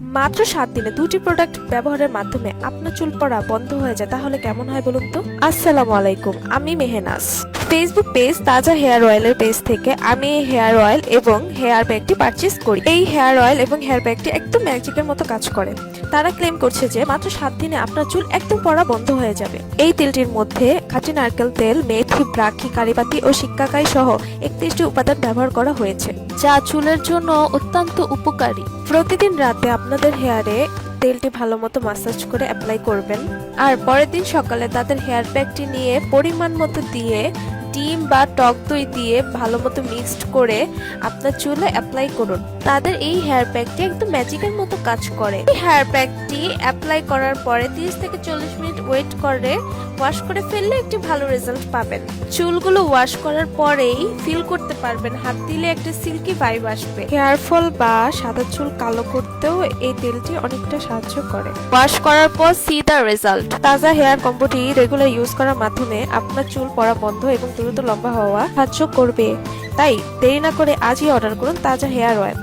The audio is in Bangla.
মাত্র সাত দিনে দুটি প্রোডাক্ট ব্যবহারের মাধ্যমে আপনার চুল পড়া বন্ধ হয়ে যায়, তাহলে কেমন হয় বলুন তো? আসসালামু আলাইকুম, আমি Mehnaz. Facebook page Taza hair অয়েলের পেজ থেকে আমি এই হেয়ার অয়েল এবং হেয়ার প্যাকটি পারচেস করি। এই হেয়ার অয়েল এবং হেয়ার প্যাকটি একদম ম্যাজিকের মতো কাজ করে। তারা ক্লেম করছে যে মাত্র সাত দিনে আপনার চুল একদম পড়া বন্ধ হয়ে যাবে। এই তেলটির মধ্যে খাঁটি নারকেল তেল, মেথি ব্রাক্ষি কারিপাতি ও শিক্ষাকাই সহ একত্রিশটি উপাদান ব্যবহার করা হয়েছে। যা চুলের জন্য অত্যন্ত উপকারী। প্রতিদিন রাতে আপনাদের হেয়ারে তেলটি ভালো মতো মাসাজ করে অ্যাপ্লাই করবেন। আর পরের দিন সকালে তাদের হেয়ার প্যাকটি নিয়ে পরিমাণ মতো দিয়ে ডিম বা টক দই দিয়ে ভালোমতো মিক্সড করে আপনার চুলে অ্যাপ্লাই করুন। তাদের এই হেয়ার প্যাকটি একদম ম্যাজিকের মতো কাজ করে। এই হেয়ার প্যাকটি অ্যাপ্লাই করার পরে 30 থেকে চল্লিশ মিনিট ওয়েট করে ওয়াশ করে ফেললে একটি ভালো রেজাল্ট পাবেন। চুলগুলো ওয়াশ করার পরেই ফিল করতে পারবেন, হাত দিলে একটা সিল্কি ভাইব আসবে। হেয়ার ফল বা সাদা চুল কালো করতেও এই তেলটি অনেকটা সাহায্য করে। ওয়াশ করার পর see the result Taza hair কম্বোটি regular use করার মাধ্যমে আপনার চুল পড়া বন্ধ এবং দ্রুত লম্বা হওয়া সাহায্য করবে। তাই দেরি না করে আজই অর্ডার করুন তাজা হেয়ার অয়েল